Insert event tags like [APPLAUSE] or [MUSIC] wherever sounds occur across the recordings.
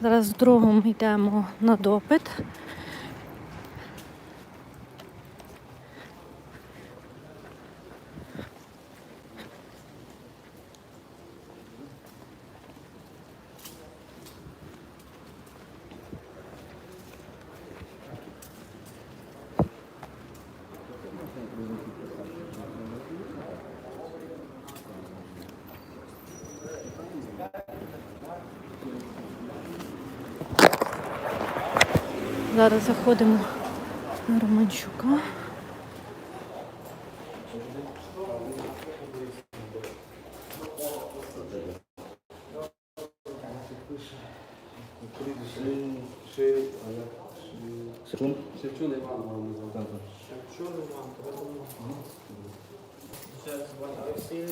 Зараз з другом йдемо на допит. Зараз заходимо на Романчука.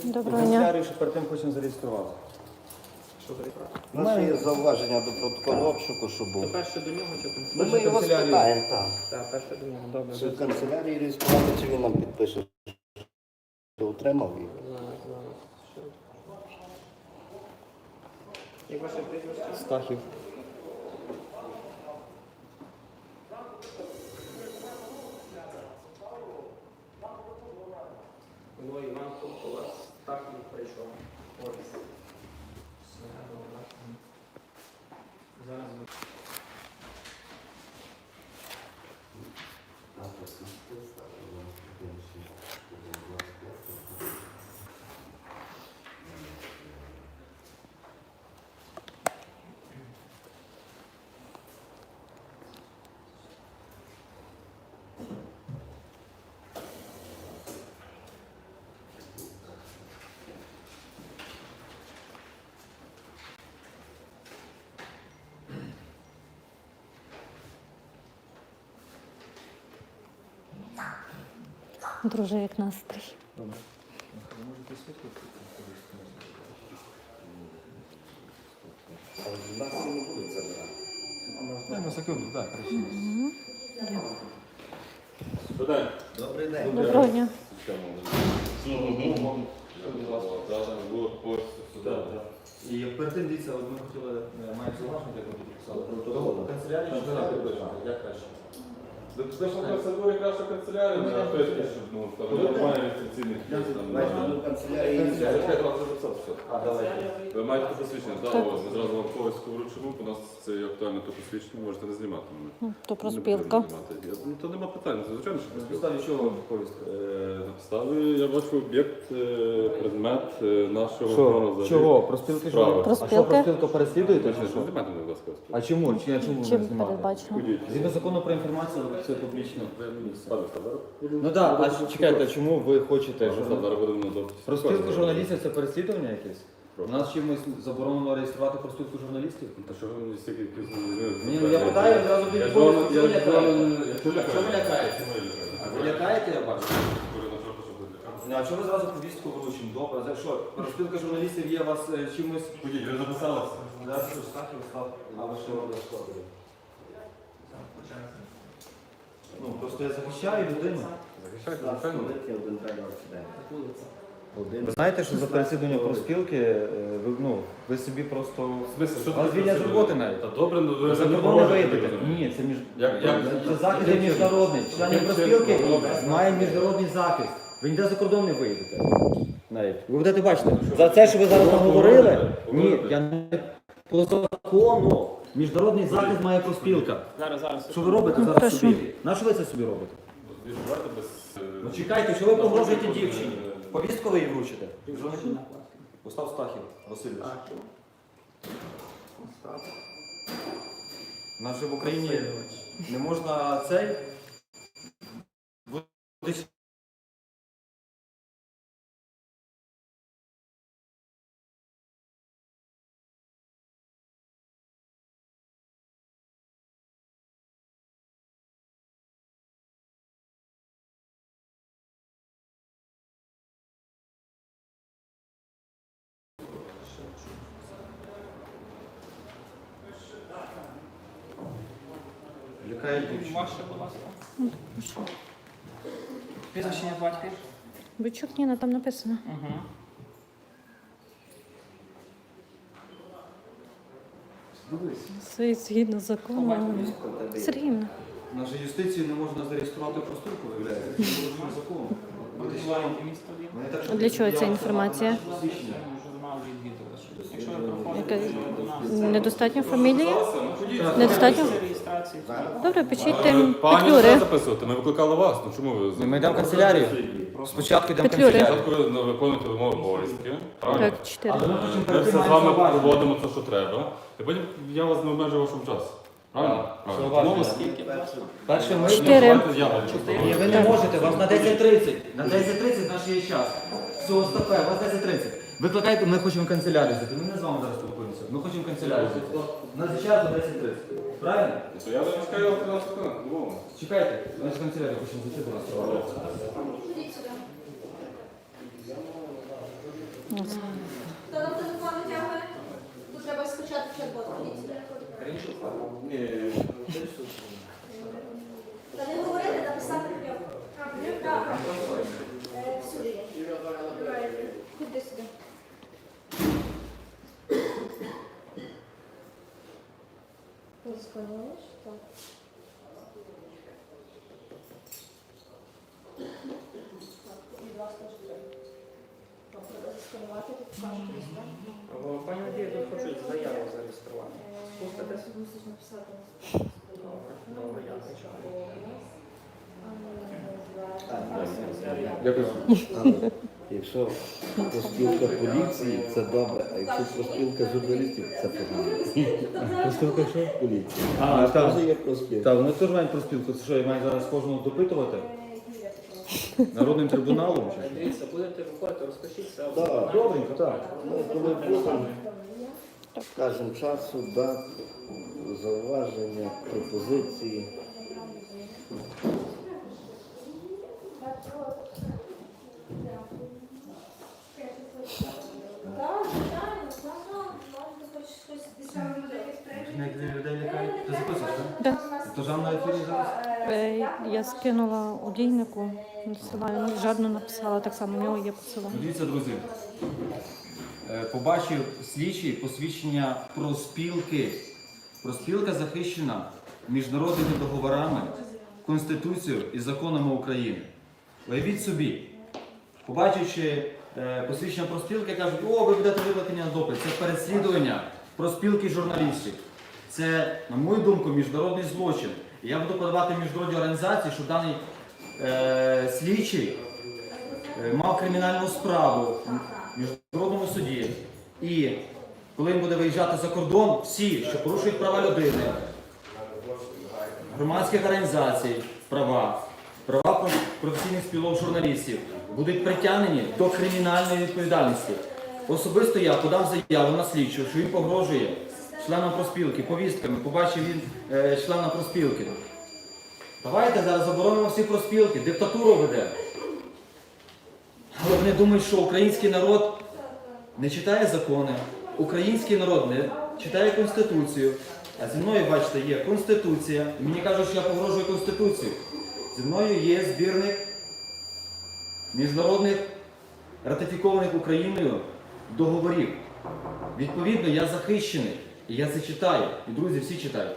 Доброго дня. Канцелярію, що перед тим хочемо зареєструвати. У мене є зауваження до протоколу обшуку, що був. Перше до нього чи Ну, ми його канцелярію. спитаємо, так. Так, перше до нього, добре. Чи в канцелярії реєструвати, чи він нам підпише, що отримав. Зараз, зараз. Що? Як ваше прізвище? Стахів. Було Іван Кулкова, так і прийшов. Ось. Все, добре. Зараз ви- Друже, як настрій. Нас не будуть забирати. На секунду, так, краще. Добрий день. Доброго дня. І перед тим дивіться, от ми хотіли, е, маємо зауваження, як ми підписали. Підпишете? Як краще? Процедури краще канцелярії, не щоб ну, там Бачите, вам це все. А, давайте. Ви маєте посвідчення, так, ось, ми зразу вам вручимо, у нас це є актуально то посвідчення, можете не знімати мене. Ну, То проспілка. Я- Ну, то нема питань, звичайно, що На підставі чого повістка? Е, На підставі я бачу об'єкт, е, предмет е, нашого Що? Чого? Проспілки що? Справа. А що Проспілки? проспілка переслідуєте чи що? знімайте будь ласка. А чому? Чи я чому ви Чим не знімаєте? передбачено? Ходіть. Згідно закону про інформацію, це публічно. Пане Федоре, Ну так, а чекайте, чому ви хочете? Пане журнал- Федоре, будемо. Журналістів це переслідування якесь? У нас чимось заборонено реєструвати проспілку журналістів? Та що ви мені стільки Ні, ну я питаю, одразу Я ж вам- я ж вам- я Чого ви лякаєте? Чому я лякаю? А ви лякаєте, я бачу? Говорю, на щоб ви лякали. Ну, а чого ви зразу повістку вручимо? Добре, за що? Розпілка журналістів є у вас е, чимось. Ходіть, ви записалися? Зараз що, став. А ви що робите? Ну, просто я захищаю людину. Захищайте, Нас звичайно. один тренер. Один. Ви знаєте, що за переслідування профспілки, е, ви, ну, ви собі просто. Що вас звільнять з роботи навіть. Та добре, ну ви за не кордон не вийдете. Ні, це між... Як- як- це захист є міжнародний. Члени Яким профспілки чином? мають міжнародний захист. Ви ніде за кордон не вийдете. Навіть. Ви будете бачити. За це, що ви зараз наговорили, ні, я не по закону. Міжнародний захист має профспілка. Зараз, зараз. Що ви робите Ну, зараз прошу. собі? На що ви це собі робите? Без, е, Ну чекайте, що ви погрожуєте дівчині? Повістку ви їй вручите? Остав Стахів Васильович. У нас же в Україні не можна цей. Буде лякає дівчину. Ваше, будь ласка. Прізвище батька? Бичок Ніна там написано. Угу. Все згідно з законом. Сергіївна. Нашу юстицію не можна зареєструвати проступку, виявляється. Це порушення закону. Так, А для чого ця я- інформація? Посвідчення. Журнал відвідали. що Якщо ви Яка недостатньо фамілії? Недостатньо? Добре, пишіть Е, тим Пані петлюри. все записувати, ми викликали вас. Ну чому ви Ми йдемо в канцелярію. Спочатку йдемо в Петлюри. канцелярію. Спочатку ви виконуєте вимоги обов'язки. правильно? Так, чотири. Ми все з вами проводимо те, що треба. І потім я вас не обмежую вашому часу. Правильно? Скільки? Перше ми... Чотири. давайте я. Ні, ви не можете, у вас на 10.30. На 10.30 наш є час. Все, стопе, у вас 10.30. Викликайте, ми хочемо в канцелярію зайти. Ми не з вами зараз спілкуємося. Ми хочемо в канцелярію зайти. У нас є час до 10.30. Правильно? То я зараз чекаю 15 хвилин. Домовились. Чекайте, ми ж в канцелярію хочемо зайти до вас. Хто нам телефон витягує? Тут треба скачати чат-бот. Та не говорити, написати прямо. Так, Е, Всюди є. Куди сюди? Позвониш? Так. Листа. Або, Пані Надія, тут хочуть заяву зареєструвати. Спуститесь? Мусиш написати. Якщо проспілка поліції, це добре, а якщо проспілка журналістів, це погано. Проспілка що? Поліції. А, так. Теж є проспілка. Так, вони теж мають проспілку. Це що, я маю зараз кожного допитувати? Народним трибуналом? чи що? Дивіться, будете виходити, розпишіться. Так, Добренько, так. Ми коли будемо, скажемо часу, дат, зауваження, пропозиції. Да. Е, Я скинула одійнику, надсилаю, ну, жадно написала, так само в нього є посилання. Дивіться, друзі. Е, Побачив слідчий посвідчення про спілки. Проспілка захищена міжнародними договорами, Конституцією і законами України. Уявіть собі, побачивши е, посвідчення проспілки, кажуть, о, ви будете викликані на допит. Це переслідування проспілки журналістів. Це, на мою думку, міжнародний злочин. І я буду подавати в міжнародні організації, що даний е, слідчий е, мав кримінальну справу в міжнародному суді. І коли він буде виїжджати за кордон, всі, що порушують права людини, громадських організацій, права, права професійних спілок журналістів, будуть притягнені до кримінальної відповідальності. Особисто я подав заяву на слідчу, що він погрожує членам проспілки, повістками, побачив він е, члена проспілки. Давайте зараз заборонимо всі проспілки, диктатуру веде. Але вони думають, що український народ не читає закони, український народ не читає Конституцію. А зі мною, бачите, є Конституція. І мені кажуть, що я погрожую Конституцію. Зі мною є збірник міжнародних ратифікованих Україною договорів. Відповідно, я захищений. І я це читаю. І друзі, всі читають.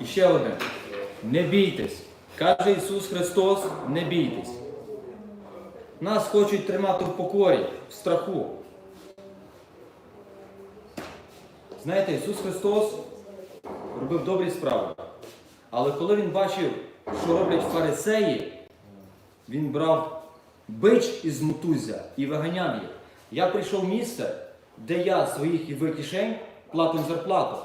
І ще одне. Не бійтесь. Каже Ісус Христос, не бійтесь. Нас хочуть тримати в покорі, в страху. Знаєте, Ісус Христос робив добрі справи. Але коли Він бачив, що роблять фарисеї, Він брав бич із мотузя і виганяв їх. Я прийшов в місце, де я своїх і кишень платив зарплату.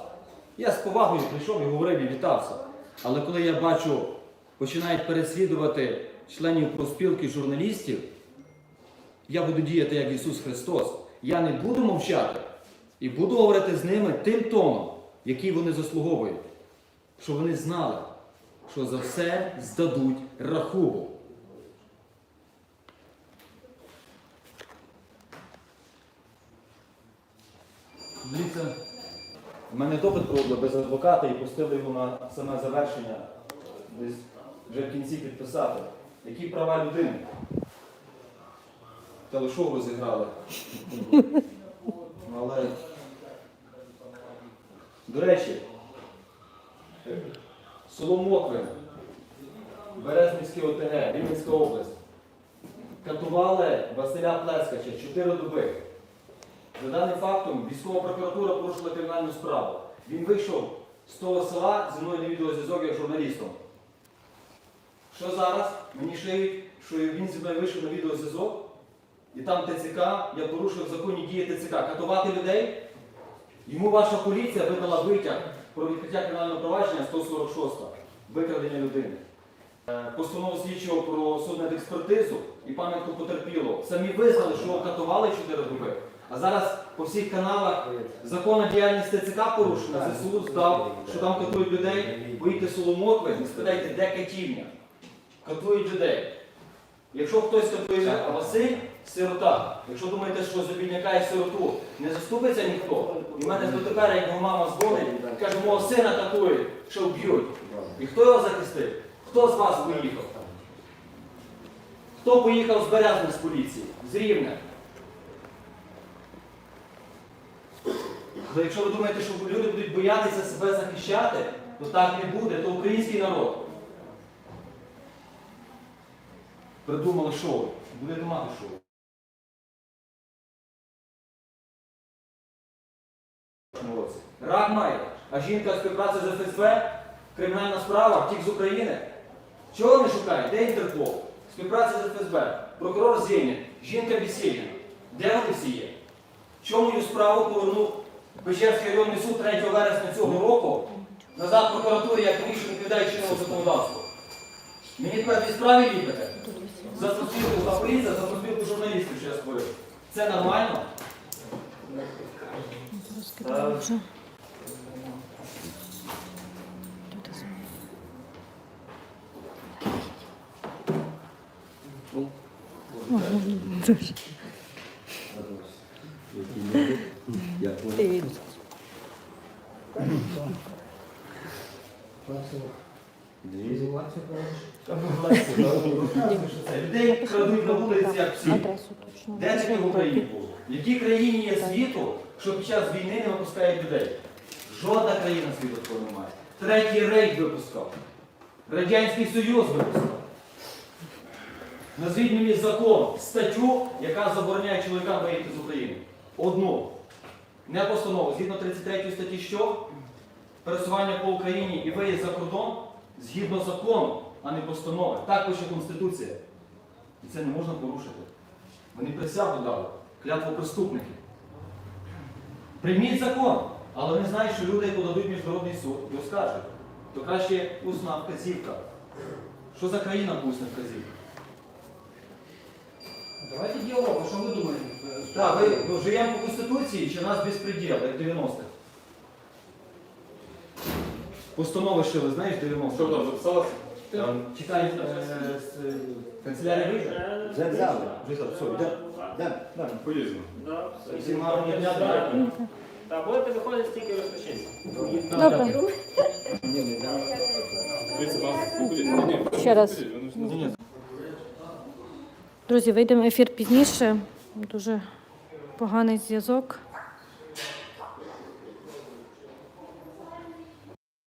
Я з повагою прийшов і говорив і вітався. Але коли я бачу, починають переслідувати членів проспілки журналістів, я буду діяти як Ісус Христос. Я не буду мовчати і буду говорити з ними тим тоном, який вони заслуговують, щоб вони знали, що за все здадуть рахунок. Дивіться, в мене допит проводили без адвоката і пустили його на саме завершення, десь вже в кінці підписати. Які права людини? Телешоу розіграли. [LAUGHS] Але. До речі, село Моквин, Березнівське ОТГ, Рівненська область. Катували Василя Плескача 4 доби. За даним фактом, військова прокуратура порушила кримінальну справу. Він вийшов з того села зі мною на відеозв'язок як журналістом. Що зараз? Мені шиють, що він зі мною вийшов на відеозв'язок, і там ТЦК, я порушив законні дії ТЦК. Катувати людей. Йому ваша поліція видала витяг про відкриття кримінального провадження 146 викрадення людини. Е, Постанову слідчого про судмедекспертизу і пам'ятку потерпілого. Самі визнали, що його катували 4 доби. А зараз по всіх каналах законна діяльність ТЦК порушена, ЗСУ здав, що там катують людей, вийти село Мокви, не спитайте, де катівня. Катують людей. Якщо хтось катує, а Василь сирота. Якщо думаєте, що за бідняка і сироту не заступиться ніхто, і в мене дотепер, як його мама дзвонить, каже, мого сина катують, що вб'ють. І хто його захистив? Хто з вас поїхав? Хто поїхав з Березни з поліції? З Рівня? Але якщо ви думаєте, що люди будуть боятися себе захищати, то так не буде, то український народ. Придумали шоу. Буде мати шоу. Рак має, а жінка співпраця з ФСБ, кримінальна справа, втік з України. Чого вони шукають? Де Інтерпол? Співпраця з ФСБ, прокурор Зєнін, жінка Бісєльна. Де вони всі є? Чому мою справу повернув Печерський районний суд 3 вересня цього року назад прокуратурі, як рішення відповідає чинному законодавству? Мені тепер дві справи ліпите? За проспілку за поліція, за проспілку журналістів, що я створив. Це нормально? Розкидали вже. Дуже. Я понял. Людей крадуть на вулиці, як всі. Де таке в Україні було? В якій країні є світу, що під час війни не випускають людей? Жодна країна світу такого немає. Третій рейд випускав. Радянський Союз випускав. Назвіть мені закон, статтю, яка забороняє чоловікам виїхати з України. Одну. Не постанову. Згідно 33 статті що? Пересування по Україні і виїзд за кордон згідно закону, а не постанови. Так пише Конституція. І це не можна порушити. Вони присягу дали, клятву преступників. Прийміть закон, але вони знають, що люди подадуть міжнародний суд і оскаржать. То краще усна вказівка. Що за країна усна вказівка? Давайте діалог, що ви думаєте? Так, ви ну, живемо по Конституції чи нас безпреділ, як 90-х? Постанови шили, знаєш, 90-х? Що там записалося? Чекай, е, з е, канцелярія вийде? Вже взяли. Вже за- все, йде. Да. Поїздимо. Всім гарного дня, дякую. Так, будете виходити, стільки розпочнеться. Добре. Дивіться. Ні, ні, Ще раз. вони ж не Друзі, вийдемо в ефір пізніше. Дуже поганий зв'язок.